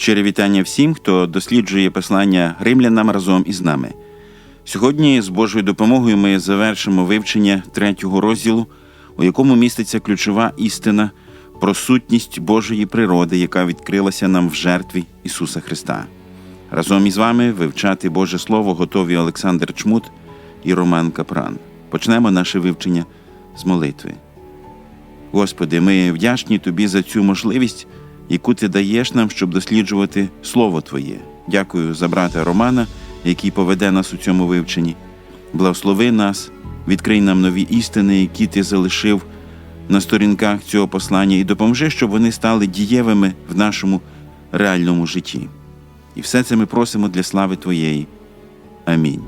Щире вітання всім, хто досліджує послання римлянам разом із нами. Сьогодні з Божою допомогою ми завершимо вивчення третього розділу, у якому міститься ключова істина про сутність Божої природи, яка відкрилася нам в жертві Ісуса Христа. Разом із вами вивчати Боже Слово готові Олександр Чмут і Роман Капран. Почнемо наше вивчення з молитви. Господи, ми вдячні Тобі за цю можливість, яку Ти даєш нам, щоб досліджувати Слово Твоє. Дякую за брата Романа, який поведе нас у цьому вивченні. Благослови нас, відкрий нам нові істини, які Ти залишив на сторінках цього послання, і допоможи, щоб вони стали дієвими в нашому реальному житті. І все це ми просимо для слави Твоєї. Амінь.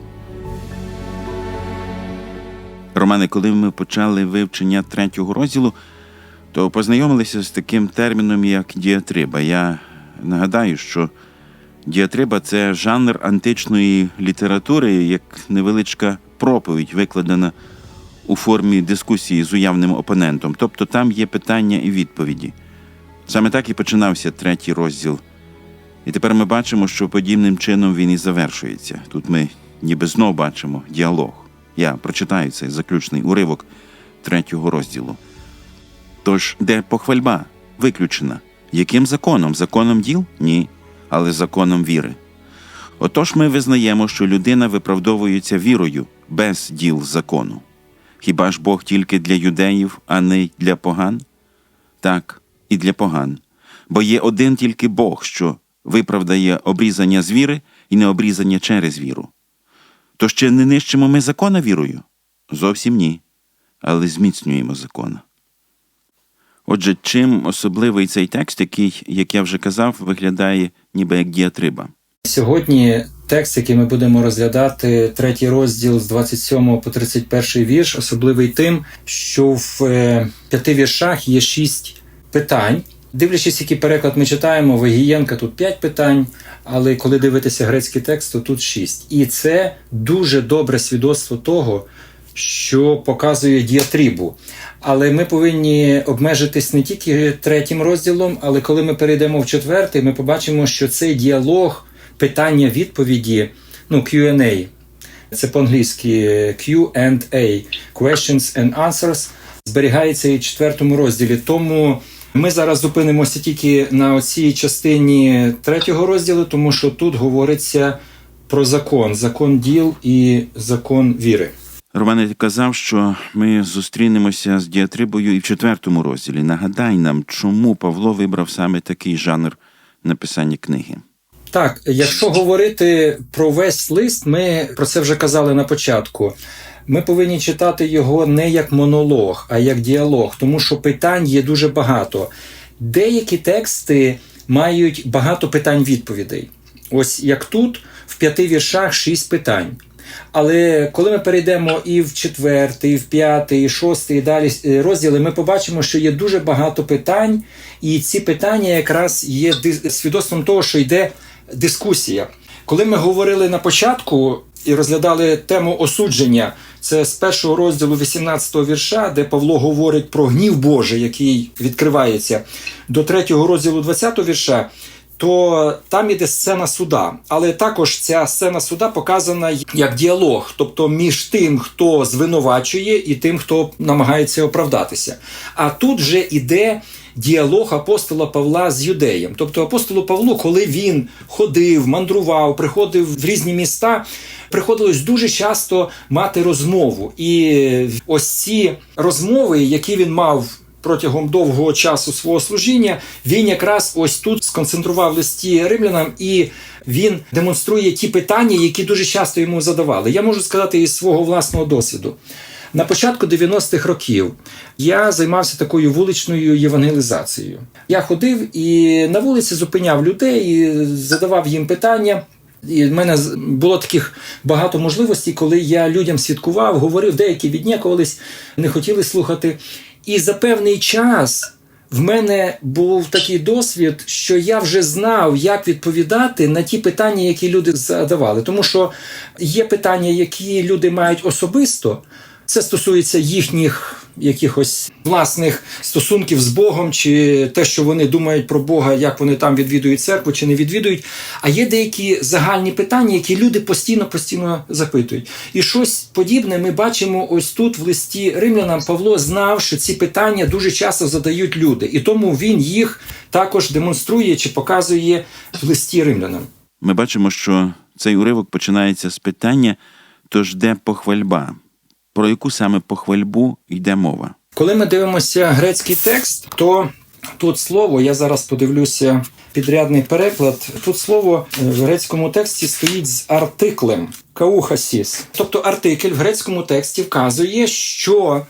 Романе, коли ми почали вивчення третього розділу, то познайомилися з таким терміном, як діатриба. Я нагадаю, що діатриба це жанр античної літератури, як невеличка проповідь, викладена у формі дискусії з уявним опонентом. Тобто там є питання і відповіді. Саме так і починався третій розділ. І тепер ми бачимо, що подібним чином він і завершується. Тут ми ніби знов бачимо діалог. Я прочитаю цей заключний уривок третього розділу. Тож, де похвальба виключена? Яким законом? Законом діл? Ні, але законом віри. Отож ми визнаємо, що людина виправдовується вірою без діл закону. Хіба ж Бог тільки для юдеїв, а не для поган? Так, і для поган. Бо є один тільки Бог, що виправдає обрізання з віри і необрізання через віру. То ще не нищимо ми закона вірою? Зовсім ні, але зміцнюємо закона. Отже, чим особливий цей текст, який, як я вже казав, виглядає ніби як діатриба. Сьогодні текст, який ми будемо розглядати, третій розділ з 27 по 31 вірш, особливий тим, що в е, п'яти віршах є шість питань. Дивлячись, який переклад ми читаємо, Вагієнка тут п'ять питань, але коли дивитися грецький текст, то тут шість. І це дуже добре свідоцтво того, що показує діатрибу. Але ми повинні обмежитись не тільки третім розділом, але коли ми перейдемо в четвертий, ми побачимо, що цей діалог, питання, відповіді, ну, Q&A, це по-англійськи Q&A, Questions and Answers, зберігається і в четвертому розділі. Тому ми зараз зупинимося тільки на цій частині третього розділу, тому що тут говориться про закон, закон діл і закон віри. Романе ти казав, що ми зустрінемося з діатрибою і в четвертому розділі. Нагадай нам, чому Павло вибрав саме такий жанр написання книги. Так, якщо говорити про весь лист, ми про це вже казали на початку. Ми повинні читати його не як монолог, а як діалог, тому що питань є дуже багато. Деякі тексти мають багато питань-відповідей. Ось як тут, в п'яти віршах шість питань. Але коли ми перейдемо і в четвертий, і в п'ятий, і шостий, і далі е, розділи, ми побачимо, що є дуже багато питань, і ці питання якраз є свідоцтвом того, що йде дискусія. Коли ми говорили на початку і розглядали тему осудження, це з першого розділу 18-го вірша, де Павло говорить про гнів Божий, який відкривається, до третього розділу 20-го вірша, то там іде сцена суда. Але також ця сцена суда показана як діалог, тобто між тим, хто звинувачує, і тим, хто намагається оправдатися. А тут вже іде діалог апостола Павла з юдеєм. Тобто апостолу Павлу, коли він ходив, мандрував, приходив в різні міста, приходилось дуже часто мати розмову. І ось ці розмови, які він мав протягом довгого часу свого служіння, він якраз ось тут сконцентрував листі римлянам, і він демонструє ті питання, які дуже часто йому задавали. Я можу сказати із свого власного досвіду. На початку 90-х років я займався такою вуличною євангелізацією. Я ходив і на вулиці зупиняв людей і задавав їм питання. І в мене було таких багато можливостей, коли я людям свідкував, говорив, деякі віднякувались, не хотіли слухати. І за певний час в мене був такий досвід, що я вже знав, як відповідати на ті питання, які люди задавали. Тому що є питання, які люди мають особисто, це стосується їхніх якихось власних стосунків з Богом, чи те, що вони думають про Бога, як вони там відвідують церкву чи не відвідують. А є деякі загальні питання, які люди постійно постійно запитують. І щось подібне ми бачимо ось тут в листі римлянам. Павло знав, що ці питання дуже часто задають люди, і тому він їх також демонструє чи показує в листі римлянам. Ми бачимо, що цей уривок починається з питання: тож де похвальба? Про яку саме похвальбу йде мова? Коли ми дивимося грецький текст, то тут слово, я зараз подивлюся підрядний переклад. Тут слово в грецькому тексті стоїть з артиклем каухасіс. Тобто артикль в грецькому тексті вказує, що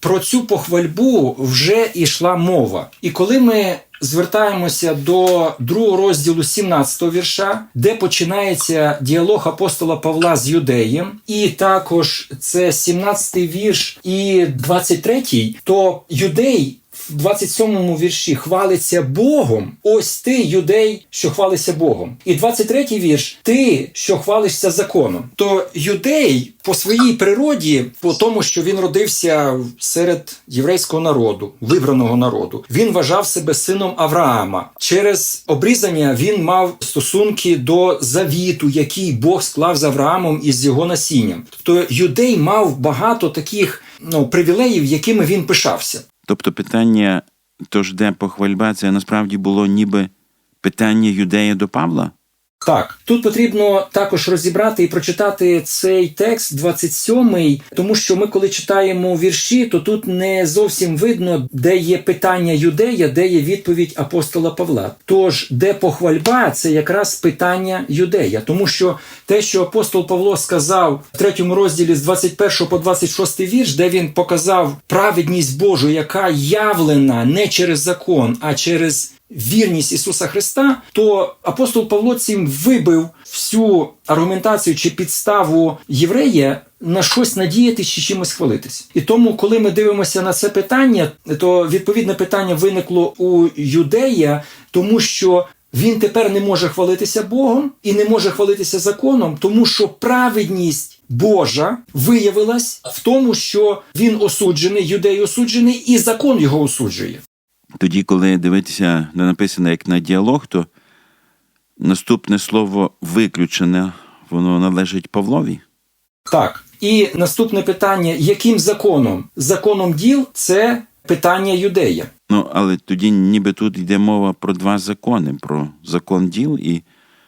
про цю похвальбу вже йшла мова. І коли ми звертаємося до другого розділу 17-го вірша, де починається діалог апостола Павла з юдеєм, і також це 17 вірш і 23-й, то юдей. В 27-му вірші хвалиться Богом. Ось ти, юдей, що хвалиться Богом. І 23-й вірш ти, що хвалишся законом. То юдей по своїй природі, по тому, що він родився серед єврейського народу, вибраного народу, він вважав себе сином Авраама. Через обрізання він мав стосунки до завіту, який Бог склав з Авраамом і з його насінням. Тобто юдей мав багато таких ну, привілеїв, якими він пишався. Тобто питання, тож де похвальба, це насправді було ніби питання юдея до Павла? Так, тут потрібно також розібрати і прочитати цей текст 27-й, тому що ми, коли читаємо вірші, то тут не зовсім видно, де є питання юдея, де є відповідь апостола Павла. Тож, де похвальба, це якраз питання юдея, тому що те, що апостол Павло сказав в третьому розділі з 21 по 26 вірш, де він показав праведність Божу, яка явлена не через закон, а через вірність Ісуса Христа, то апостол Павло цим вибив всю аргументацію чи підставу єврея на щось надіяти чи чимось хвалитись. І тому, коли ми дивимося на це питання, то відповідне питання виникло у юдея, тому що. Він тепер не може хвалитися Богом і не може хвалитися законом, тому що праведність Божа виявилась в тому, що він осуджений, юдей осуджений, і закон його осуджує. Тоді, коли дивитися на написане як на діалог, то наступне слово виключене, воно належить Павлові. Так. І наступне питання: яким законом? Законом діл це питання юдея. Ну, але тоді ніби тут йде мова про два закони: про закон діл і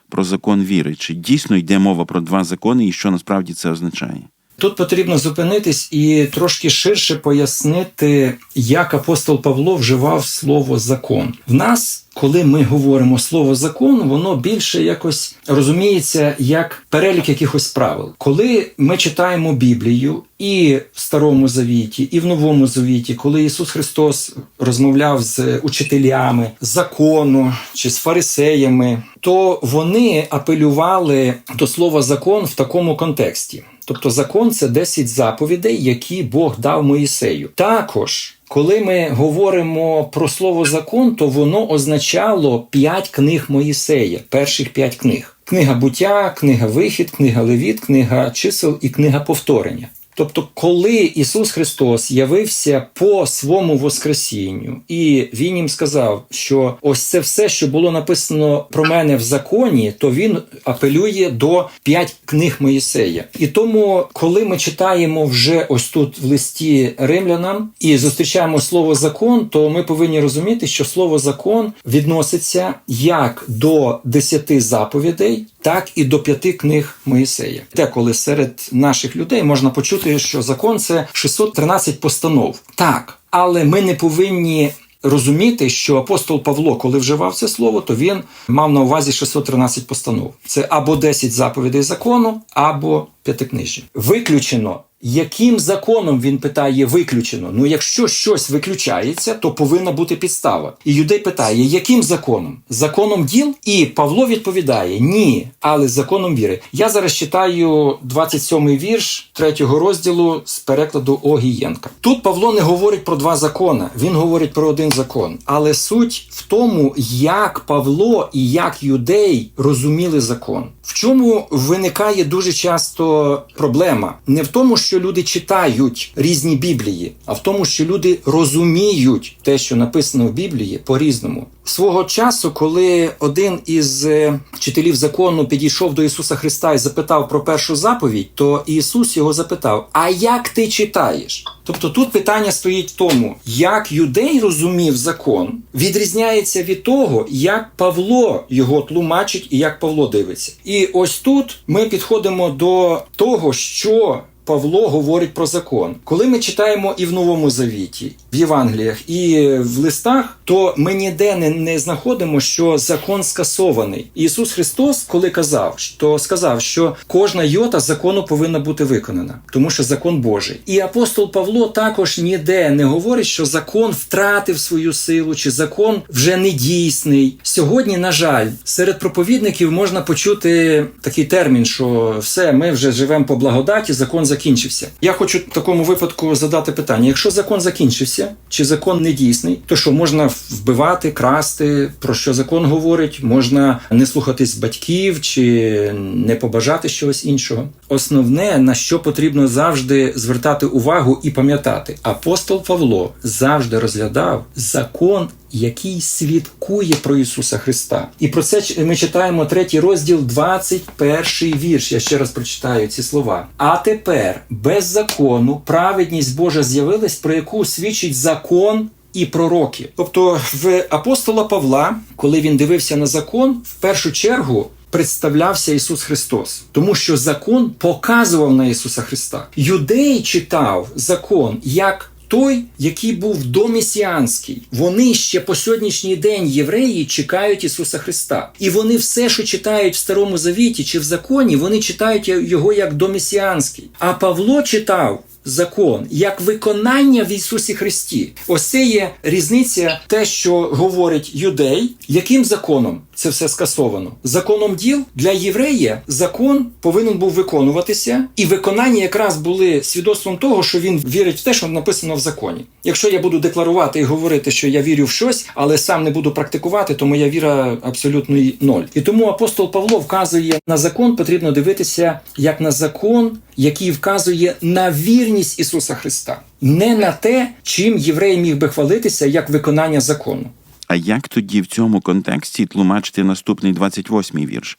про закон віри. Чи дійсно йде мова про два закони, і що насправді це означає? Тут потрібно зупинитись і трошки ширше пояснити, як апостол Павло вживав слово закон. В нас, коли ми говоримо слово закон, воно більше якось розуміється як перелік якихось правил. Коли ми читаємо Біблію і в Старому Завіті, і в Новому Завіті, коли Ісус Христос розмовляв з учителями закону чи з фарисеями, то вони апелювали до слова закон в такому контексті. Тобто закон це 10 заповідей, які Бог дав Моїсею. Також, коли ми говоримо про слово закон, то воно означало 5 книг Моїсея, перших 5 книг: книга буття, книга вихід, книга левіт, книга чисел і книга повторення. Тобто, коли Ісус Христос явився по своєму Воскресінню, і Він їм сказав, що ось це все, що було написано про мене в законі, то він апелює до п'ять книг Моїсея. І тому, коли ми читаємо вже ось тут в листі римлянам і зустрічаємо слово закон, то ми повинні розуміти, що слово закон відноситься як до десяти заповідей, так і до п'яти книг Моїсея. Деколи серед наших людей можна почути, що закон це 613 постанов. Так, але ми не повинні. Розуміти, що апостол Павло, коли вживав це слово, то він мав на увазі 613 постанов. Це або 10 заповідей закону, або п'ятикнижжя. Виключено. Яким законом він питає виключено? Ну, якщо щось виключається, то повинна бути підстава. І юдей питає, яким законом? Законом діл? І Павло відповідає: ні, але законом віри. Я зараз читаю 27-й вірш 3-го розділу з перекладу Огієнка. Тут Павло не говорить про два закони, він говорить про один закон. Але суть в тому, як Павло і як юдей розуміли закон. В чому виникає дуже часто проблема? Не в тому, що що люди читають різні біблії, а в тому, що люди розуміють те, що написано в Біблії, по-різному. Свого часу, коли один із е, вчителів закону підійшов до Ісуса Христа і запитав про першу заповідь, то Ісус його запитав: А як ти читаєш? Тобто тут питання стоїть в тому, як юдей розумів закон, відрізняється від того, як Павло його тлумачить і як Павло дивиться. І ось тут ми підходимо до того, що. Павло говорить про закон. Коли ми читаємо і в Новому Завіті, в Євангеліях, і в листах, то ми ніде не, не знаходимо, що закон скасований. Ісус Христос, коли казав, що сказав, що кожна йота закону повинна бути виконана, тому що закон Божий. І апостол Павло також ніде не говорить, що закон втратив свою силу, чи закон вже не дійсний. Сьогодні, на жаль, серед проповідників можна почути такий термін, що все, ми вже живемо по благодаті, закон закінчився. Я хочу в такому випадку задати питання: якщо закон закінчився, чи закон не дійсний, то що можна вбивати, красти, про що закон говорить, можна не слухатись батьків чи не побажати чогось іншого. Основне на що потрібно завжди звертати увагу і пам'ятати, апостол Павло завжди розглядав закон. Який свідкує про Ісуса Христа, і про це ми читаємо третій розділ, 21 вірш. Я ще раз прочитаю ці слова. А тепер без закону праведність Божа з'явилась, про яку свідчить закон і пророки. Тобто, в апостола Павла, коли він дивився на закон, в першу чергу. Представлявся Ісус Христос, тому що закон показував на Ісуса Христа. Юдей читав закон як той, який був домісіанський. Вони ще по сьогоднішній день євреї чекають Ісуса Христа. І вони все, що читають в Старому Завіті чи в законі, вони читають його як домісіанський. А Павло читав. Закон як виконання в Ісусі Христі. Ось це є різниця, те, що говорить юдей, яким законом це все скасовано. Законом діл для єврея закон повинен був виконуватися, і виконання якраз були свідоцтвом того, що він вірить в те, що написано в законі. Якщо я буду декларувати і говорити, що я вірю в щось, але сам не буду практикувати, то моя віра абсолютно ноль. І тому апостол Павло вказує на закон, потрібно дивитися як на закон, який вказує на вірність Ісуса Христа, не на те, чим єврей міг би хвалитися як виконання закону. А як тоді в цьому контексті тлумачити наступний 28-й вірш?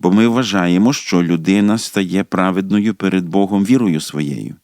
Бо ми вважаємо, що людина стає праведною перед Богом вірою своєю.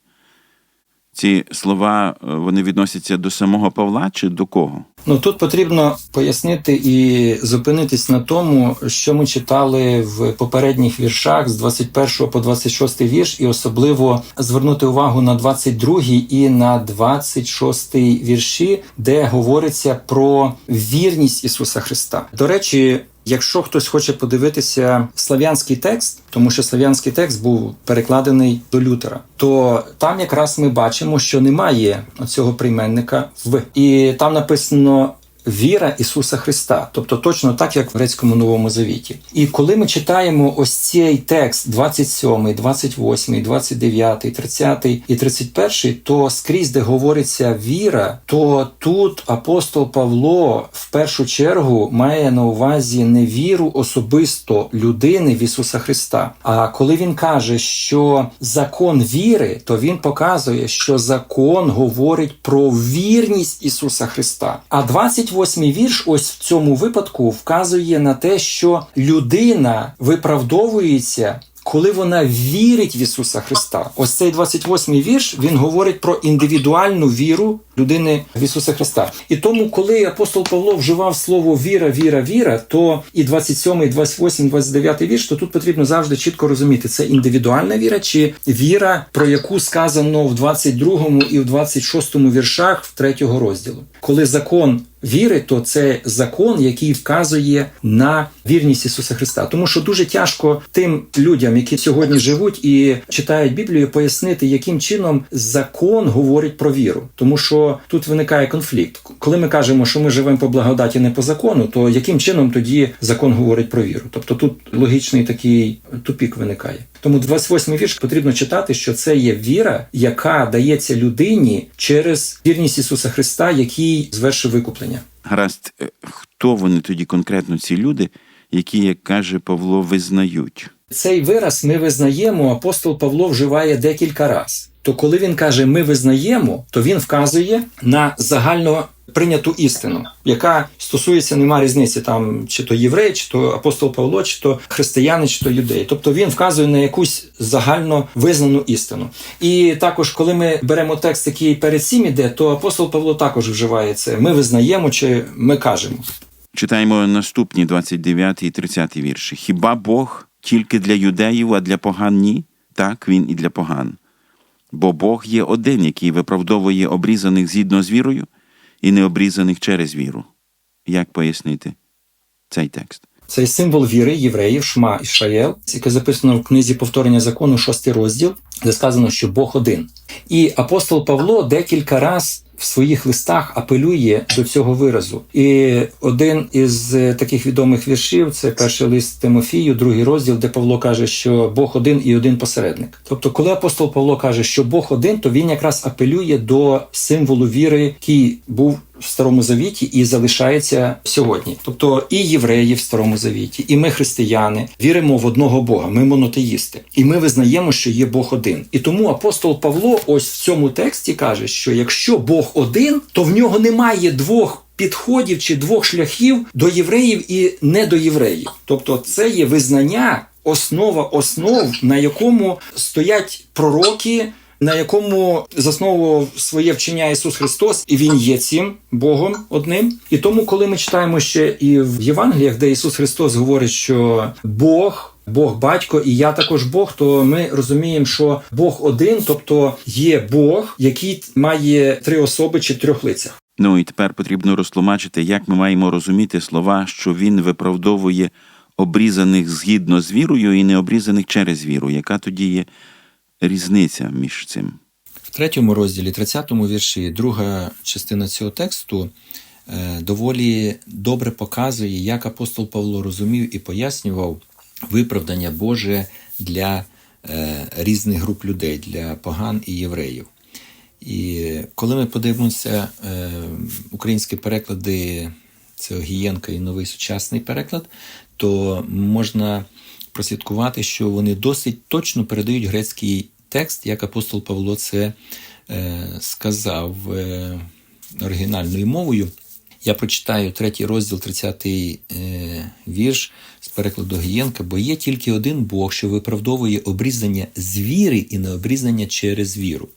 Ці слова е, вони відносяться до самого Павла чи до кого? Ну тут потрібно пояснити і зупинитись на тому, що ми читали в попередніх віршах з 21 по 26 вірш, і особливо звернути увагу на 22 і на 26 вірші, де говориться про вірність Ісуса Христа. До речі. Якщо хтось хоче подивитися слав'янський текст, тому що слав'янський текст був перекладений до Лютера, то там якраз ми бачимо, що немає цього прийменника в і там написано. Віра Ісуса Христа, тобто точно так, як в грецькому новому завіті. І коли ми читаємо ось цей текст 27, 28, 29, 30 і 31, то скрізь, де говориться віра, то тут апостол Павло в першу чергу має на увазі не віру особисто людини в Ісуса Христа. А коли він каже, що закон віри, то він показує, що закон говорить про вірність Ісуса Христа. А 28 вірш, ось в цьому випадку, вказує на те, що людина виправдовується. Коли вона вірить в Ісуса Христа, ось цей 28-й вірш він говорить про індивідуальну віру людини в Ісуса Христа. І тому, коли апостол Павло вживав слово віра, віра, віра, то і 27, 28, 29 вірш, то тут потрібно завжди чітко розуміти, це індивідуальна віра чи віра, про яку сказано в 22 і в 26 віршах в 3 розділу. Коли закон віри, то це закон, який вказує на вірність Ісуса Христа. Тому що дуже тяжко тим людям, які сьогодні живуть і читають Біблію, пояснити, яким чином закон говорить про віру. Тому що тут виникає конфлікт. Коли ми кажемо, що ми живемо по благодаті, не по закону, то яким чином тоді закон говорить про віру? Тобто тут логічний такий тупік виникає. Тому 28 вірш потрібно читати, що це є віра, яка дається людині через вірність Ісуса Христа, який звершив викуплення. Гаразд, е, хто вони тоді конкретно ці люди, які, як каже Павло, визнають? Цей вираз ми визнаємо, апостол Павло вживає декілька раз. То коли він каже ми визнаємо, то він вказує на загально прийняту істину, яка стосується нема різниці там чи то єврей, чи то апостол Павло, чи то християни, чи то юдеї. Тобто він вказує на якусь загально визнану істину. І також, коли ми беремо текст, який перед цим іде, то апостол Павло також вживає це. Ми визнаємо чи ми кажемо. Читаємо наступні 29 і 30 вірші. Хіба Бог тільки для юдеїв, а для поган ні? Так, він і для поган. Бо Бог є один, який виправдовує обрізаних згідно з вірою і необрізаних через віру. Як пояснити цей текст? Цей символ віри євреїв, Шма Ішаєл, яке записано в книзі повторення закону, шостий розділ, де сказано, що Бог один. І апостол Павло декілька раз в своїх листах апелює до цього виразу. І один із е, таких відомих віршів це перший лист Тимофію, другий розділ, де Павло каже, що Бог один і один посередник. Тобто, коли апостол Павло каже, що Бог один, то він якраз апелює до символу віри, який був в Старому Завіті і залишається сьогодні. Тобто і євреї в Старому Завіті, і ми, християни, віримо в одного Бога. Ми монотеїсти, і ми визнаємо, що є Бог один. І тому апостол Павло, ось в цьому тексті каже, що якщо Бог один, то в нього немає двох. Підходів чи двох шляхів до євреїв і не до євреїв. Тобто, це є визнання, основа основ, на якому стоять пророки, на якому засновував своє вчення Ісус Христос, і Він є цим Богом одним. І тому, коли ми читаємо ще і в Євангеліях, де Ісус Христос говорить, що Бог. Бог батько, і я також Бог, то ми розуміємо, що Бог один, тобто є Бог, який має три особи чи трьох лицях. Ну і тепер потрібно розтлумачити, як ми маємо розуміти слова, що він виправдовує обрізаних згідно з вірою і необрізаних через віру. Яка тоді є різниця між цим? В третьому розділі, 30-му вірші, друга частина цього тексту е, доволі добре показує, як апостол Павло розумів і пояснював виправдання Боже для е, різних груп людей, для поган і євреїв. І коли ми подивимося е, українські переклади це Огієнка і новий сучасний переклад, то можна прослідкувати, що вони досить точно передають грецький текст, як апостол Павло це е, сказав е, оригінальною мовою. Я прочитаю третій розділ, 30 е, вірш з перекладу Гієнка, бо є тільки один Бог, що виправдовує обрізання з віри і не обрізання через віру.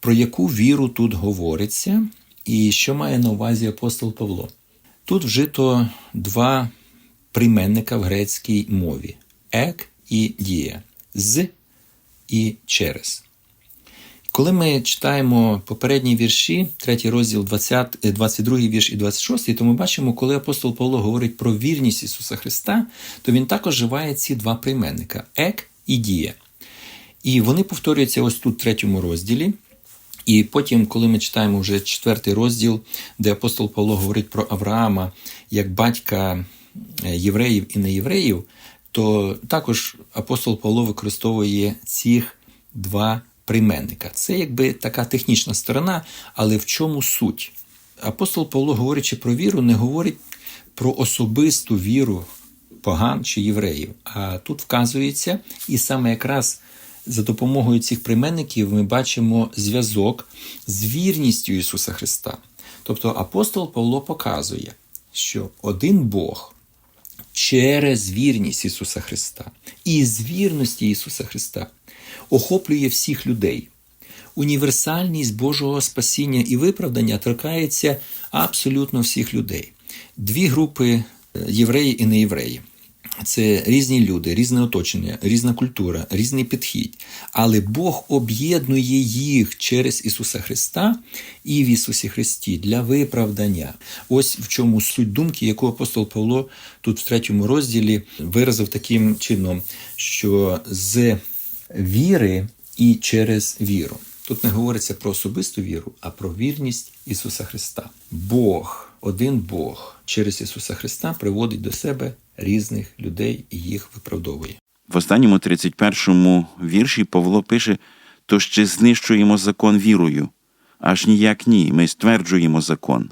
Про яку віру тут говориться, і що має на увазі апостол Павло? Тут вжито два прийменника в грецькій мові ек і дія, з і через. Коли ми читаємо попередні вірші, третій розділ, 20, 22 вірш і 26, то ми бачимо, коли апостол Павло говорить про вірність Ісуса Христа, то він також вживає ці два прийменника ек і дія. І вони повторюються ось тут, в третьому розділі. І потім, коли ми читаємо вже четвертий розділ, де апостол Павло говорить про Авраама як батька євреїв і неєвреїв, то також апостол Павло використовує цих два прийменника. Це якби така технічна сторона, але в чому суть? Апостол Павло, говорячи про віру, не говорить про особисту віру поган чи євреїв. А тут вказується, і саме якраз за допомогою цих прийменників ми бачимо зв'язок з вірністю Ісуса Христа. Тобто апостол Павло показує, що один Бог через вірність Ісуса Христа і з вірності Ісуса Христа охоплює всіх людей. Універсальність Божого спасіння і виправдання торкається абсолютно всіх людей. Дві групи євреї і неєвреї. Це різні люди, різне оточення, різна культура, різний підхід. Але Бог об'єднує їх через Ісуса Христа і в Ісусі Христі для виправдання. Ось в чому суть думки, яку апостол Павло тут в третьому розділі виразив таким чином, що з віри і через віру. Тут не говориться про особисту віру, а про вірність Ісуса Христа. Бог, один Бог через Ісуса Христа приводить до себе різних людей і їх виправдовує. В останньому 31-му вірші Павло пише: то ще знищуємо закон вірою, аж ніяк ні. Ми стверджуємо закон.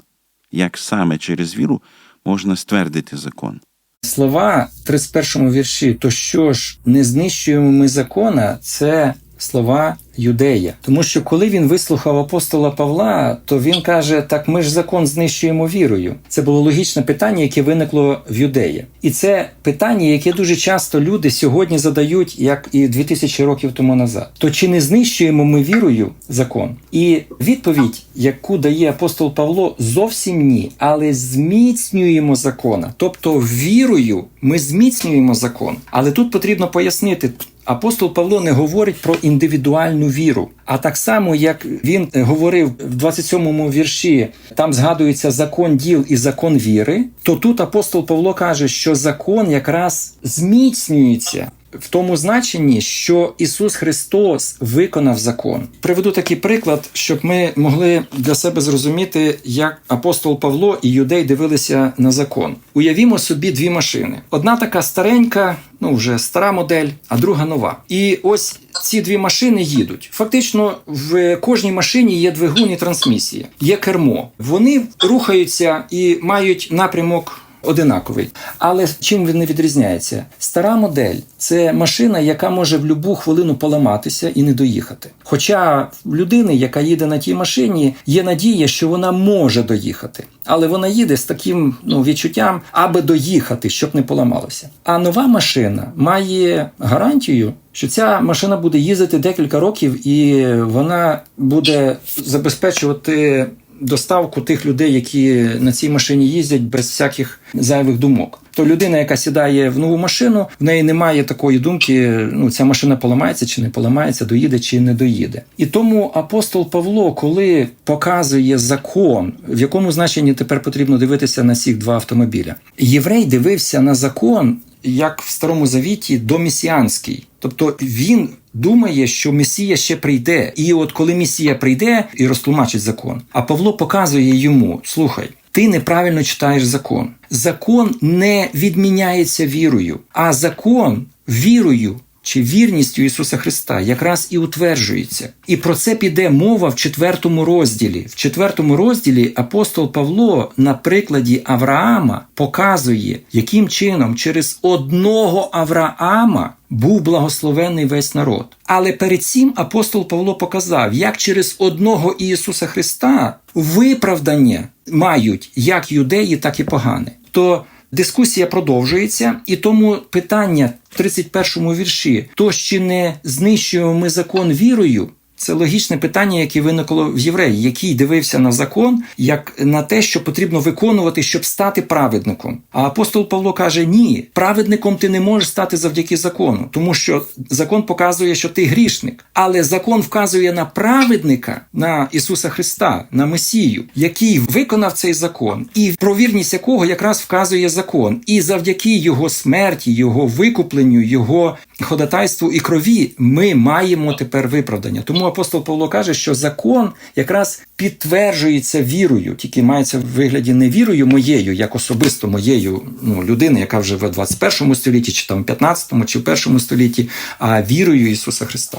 Як саме через віру можна ствердити закон? Слова в 31 вірші, то що ж не знищуємо ми закона, це слова, юдея. Тому що коли він вислухав апостола Павла, то він каже: Так ми ж закон знищуємо вірою. Це було логічне питання, яке виникло в юдея. І це питання, яке дуже часто люди сьогодні задають, як і 2000 років тому назад. То чи не знищуємо ми вірою закон? І відповідь, яку дає апостол Павло, зовсім ні, але зміцнюємо закона. Тобто вірою ми зміцнюємо закон. Але тут потрібно пояснити. Апостол Павло не говорить про індивідуальну віру. А так само, як він говорив в 27-му вірші, там згадується закон діл і закон віри, то тут апостол Павло каже, що закон якраз зміцнюється. В тому значенні, що Ісус Христос виконав закон. Приведу такий приклад, щоб ми могли для себе зрозуміти, як апостол Павло і юдей дивилися на закон. Уявімо собі дві машини: одна така старенька, ну вже стара модель, а друга нова. І ось ці дві машини їдуть. Фактично, в кожній машині є двигун і трансмісія, є кермо. Вони рухаються і мають напрямок. Одинаковий, але чим він не відрізняється? Стара модель це машина, яка може в будь-яку хвилину поламатися і не доїхати. Хоча в людини, яка їде на тій машині, є надія, що вона може доїхати, але вона їде з таким ну, відчуттям, аби доїхати, щоб не поламалося. А нова машина має гарантію. Що ця машина буде їздити декілька років, і вона буде забезпечувати доставку тих людей, які на цій машині їздять без всяких зайвих думок. То людина, яка сідає в нову машину, в неї немає такої думки: ну ця машина поламається чи не поламається, доїде чи не доїде. І тому апостол Павло, коли показує закон, в якому значенні тепер потрібно дивитися на ці два автомобіля, єврей дивився на закон. Як в старому завіті домісіанський, тобто він думає, що Месія ще прийде, і от коли Месія прийде і розтлумачить закон, а Павло показує йому: слухай, ти неправильно читаєш закон. Закон не відміняється вірою, а закон вірою. Чи вірністю Ісуса Христа якраз і утверджується, і про це піде мова в четвертому розділі. В четвертому розділі апостол Павло на прикладі Авраама показує, яким чином через одного Авраама був благословений весь народ. Але перед цим апостол Павло показав, як через одного Ісуса Христа виправдання мають як юдеї, так і погани. То Дискусія продовжується, і тому питання в 31 вірші: то чи не знищуємо ми закон вірою? Це логічне питання, яке виникло в євреї, який дивився на закон як на те, що потрібно виконувати, щоб стати праведником. А апостол Павло каже: ні, праведником ти не можеш стати завдяки закону, тому що закон показує, що ти грішник, але закон вказує на праведника, на Ісуса Христа, на Месію, який виконав цей закон, і про вірність якого якраз вказує закон, і завдяки його смерті, його викупленню, його ходатайству і крові ми маємо тепер виправдання. Тому апостол Павло каже, що закон якраз підтверджується вірою, тільки мається в вигляді не вірою моєю, як особисто моєю ну, людини, яка вже в 21 столітті, чи там 15, чи в першому столітті, а вірою Ісуса Христа.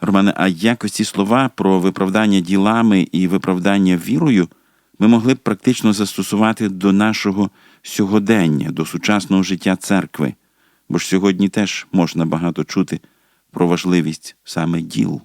Романе, а як ось ці слова про виправдання ділами і виправдання вірою ми могли б практично застосувати до нашого сьогодення, до сучасного життя церкви? Бо ж сьогодні теж можна багато чути про важливість саме діл.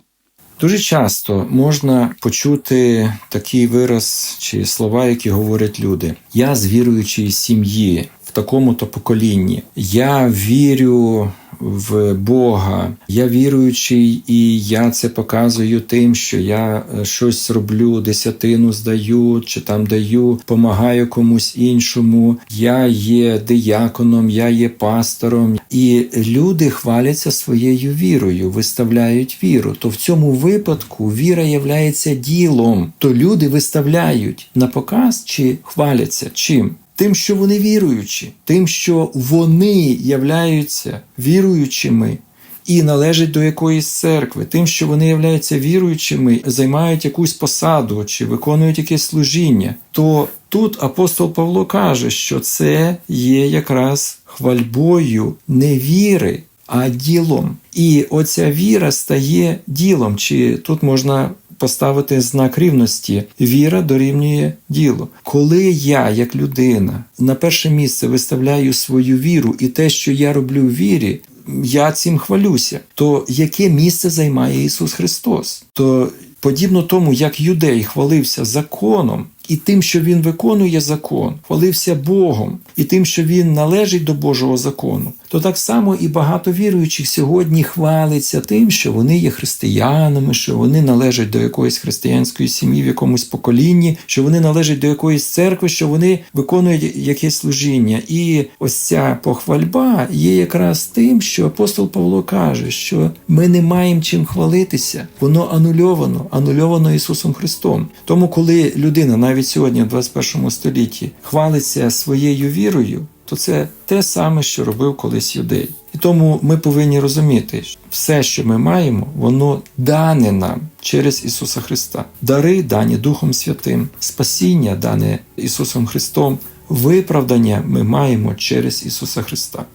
Дуже часто можна почути такий вираз чи слова, які говорять люди: Я з віруючої сім'ї в такому-то поколінні. Я вірю в Бога, я віруючий, і я це показую тим, що я щось роблю, десятину здаю, чи там даю, помагаю комусь іншому. Я є дияконом, я є пастором. І люди хваляться своєю вірою, виставляють віру. То в цьому випадку віра являється ділом. То люди виставляють на показ чи хваляться чим? Тим, що вони віруючі, тим, що вони являються віруючими і належать до якоїсь церкви, тим, що вони являються віруючими, займають якусь посаду чи виконують якесь служіння, то тут апостол Павло каже, що це є якраз хвальбою не віри, а ділом. І оця віра стає ділом. Чи тут можна поставити знак рівності. Віра дорівнює діло. Коли я, як людина, на перше місце виставляю свою віру і те, що я роблю в вірі, я цим хвалюся. То яке місце займає Ісус Христос? То подібно тому, як юдей хвалився законом і тим, що він виконує закон, хвалився Богом і тим, що він належить до Божого закону, то так само і багато віруючих сьогодні хвалиться тим, що вони є християнами, що вони належать до якоїсь християнської сім'ї в якомусь поколінні, що вони належать до якоїсь церкви, що вони виконують якесь служіння. І ось ця похвальба є якраз тим, що апостол Павло каже, що ми не маємо чим хвалитися, воно анульовано, анульовано Ісусом Христом. Тому, коли людина навіть сьогодні, в 21 столітті, хвалиться своєю вірою, то це те саме, що робив колись юдей. І тому ми повинні розуміти, що все, що ми маємо, воно дане нам через Ісуса Христа. Дари дані Духом Святим, спасіння дане Ісусом Христом, виправдання ми маємо через Ісуса Христа.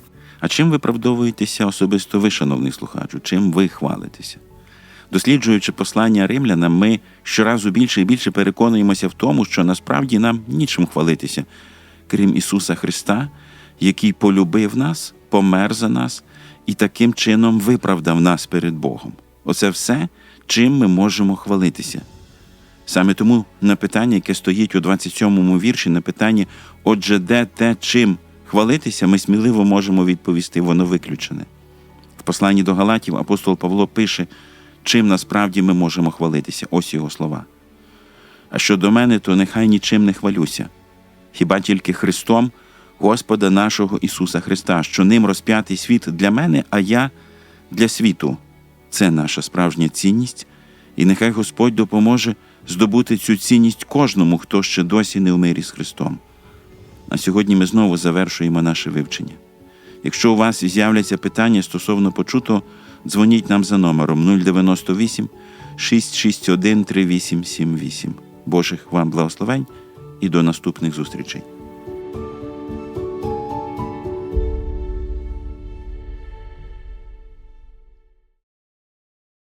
А чим виправдовуєтеся особисто ви, шановний слухачу? Чим ви хвалитеся? Досліджуючи послання римлянам, ми щоразу більше і більше переконуємося в тому, що насправді нам нічим хвалитися, крім Ісуса Христа, який полюбив нас, помер за нас і таким чином виправдав нас перед Богом. Оце все, чим ми можемо хвалитися. Саме тому на питання, яке стоїть у 27-му вірші, на питання, отже, де те, чим хвалитися, ми сміливо можемо відповісти, воно виключене. В посланні до Галатів апостол Павло пише, чим насправді ми можемо хвалитися. Ось його слова. А щодо мене, то нехай нічим не хвалюся, хіба тільки Христом, Господа нашого Ісуса Христа, що ним розп'ятий світ для мене, а я для світу. Це наша справжня цінність, і нехай Господь допоможе здобути цю цінність кожному, хто ще досі не в мирі з Христом. А сьогодні ми знову завершуємо наше вивчення. Якщо у вас з'являться питання стосовно почутого, дзвоніть нам за номером 098 661 3878. Божих вам благословень і до наступних зустрічей.